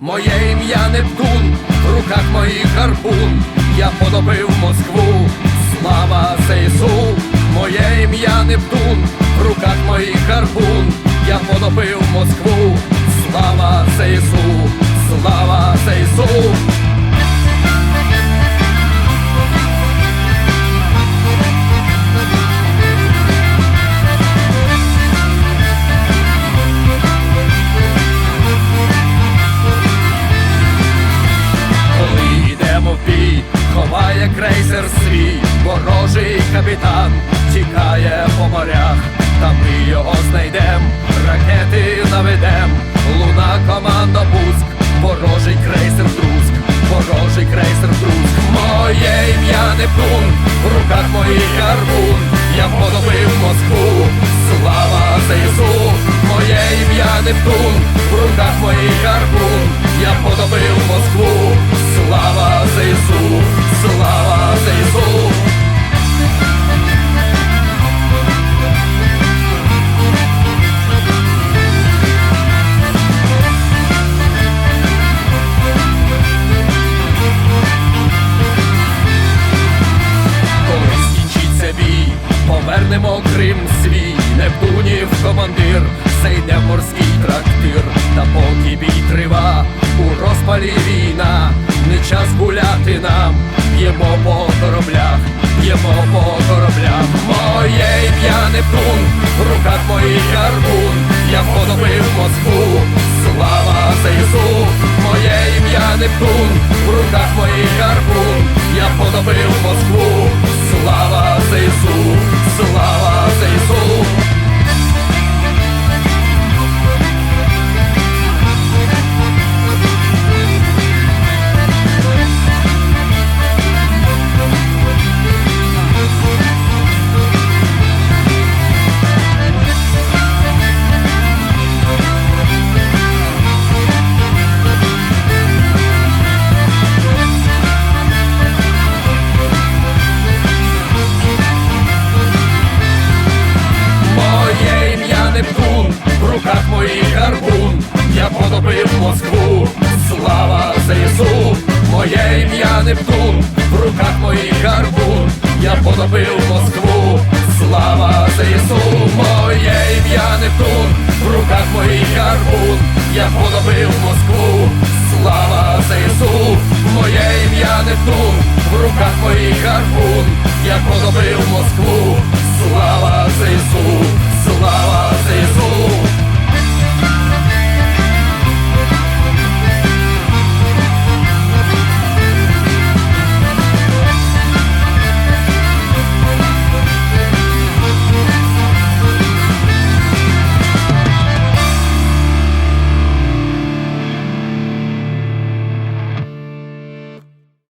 Моє ім'я Нептун, в руках моїх гарпун, я подобив Москву, слава ЗСУ, моє ім'я Нептун, в руках моїх гарпун, я подобив Москву, слава ЗСУ, слава ЗСУ. Капітан тікає по морях, та ми його знайдем, ракети наведем, луна команда пуск, ворожий крейсер Друзк, ворожий крейсер Друзк, моє ім'я Нептун, в руках моїх гарбун, я подобив Москву, слава ЗСУ, моє ім'я Нептун, в руках моїх гарбун, я подобив повернемо Крим свій, Нептунів командир, зайде в морський трактир, та поки бій трива, у розпалі війна, не час гуляти нам, б'ємо по кораблях, б'ємо по кораблях. Моє ім'я Нептун, в руках моїх гарбун, я подобив Москву, слава ЗСУ, моє ім'я Нептун, в руках моїх гарбун, я подобив Москву, руках моїх гарбун, я подобив Москву, слава ЗСУ, моє ім'я Нептун, в руках моїх гарбун, я подобив Москву, слава ЗСУ, моє ім'я Нептун, в руках моїх гарбун, я подобив Москву, слава ЗСУ, моє ім'я Нептун, в руках моїх гарбун, я подобив Москву, слава ЗСУ,